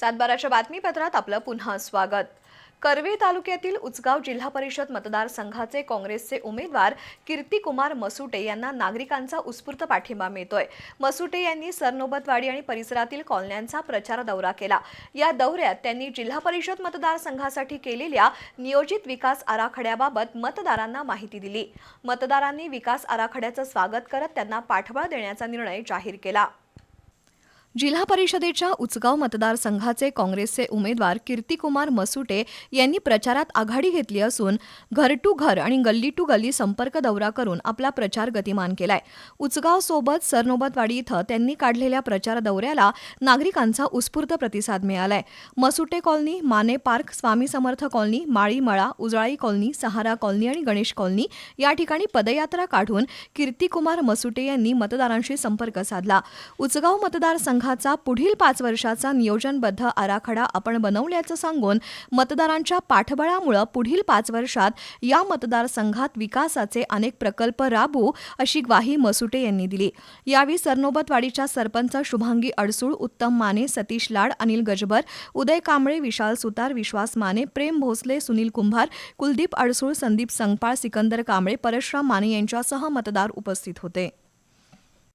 सातबाराच्या बातमीपत्रात आपलं पुन्हा स्वागत. करवीर तालुक्यातील उचगाव जिल्हा परिषद मतदारसंघाचे काँग्रेसचे उमेदवार कीर्तिकुमार मसुटे यांना नागरिकांचा उत्स्फूर्त पाठिंबा मिळतोय. मसुटे यांनी सरनोबतवाडी आणि परिसरातील कॉलन्यांचा प्रचार दौरा केला. या दौऱ्यात त्यांनी जिल्हा परिषद मतदारसंघासाठी केलेल्या नियोजित विकास आराखड्याबाबत मतदारांना माहिती दिली. मतदारांनी विकास आराखड्याचं स्वागत करत त्यांना पाठबळ देण्याचा निर्णय जाहीर केला. जिल्हा परिषदेच्या उचगाव मतदारसंघाचे काँग्रेसचे उमेदवार कीर्तिकुमार मसुटे यांनी प्रचारात आघाडी घेतली असून घर टू घर आणि गल्ली टू गल्ली संपर्क दौरा करून आपला प्रचार गतिमान केलाय. उचगाव सोबत सरनोबतवाडी इथं त्यांनी काढलेल्या प्रचार दौऱ्याला नागरिकांचा उत्स्फूर्त प्रतिसाद मिळालाय. Masute colony Mane park Swami Samarth colony Malimala Ujalai colony Sahara colony आणि गणेश कॉलनी या ठिकाणी पदयात्रा काढून कीर्तिकुमार मसुटे यांनी मतदारांशी संपर्क साधला. उचगाव संघाचा पुढील पाच वर्षाचा नियोजनबद्ध आराखडा आपण बनवल्याचं सांगून मतदारांच्या पाठबळामुळं पुढील पाच वर्षात या मतदारसंघात विकासाचे अनेक प्रकल्प राबू अशी ग्वाही मसुटे यांनी दिली. यावेळी सरनोबतवाडीच्या सरपंच शुभांगी अडसूळ उत्तम माने सतीश लाड अनिल गजबर उदय कांबळे विशाल सुतार विश्वास माने प्रेम भोसले सुनील कुंभार कुलदीप अडसूळ संदीप संगपाळ सिकंदर कांबळे परशुराम माने यांच्यासह मतदार उपस्थित होते.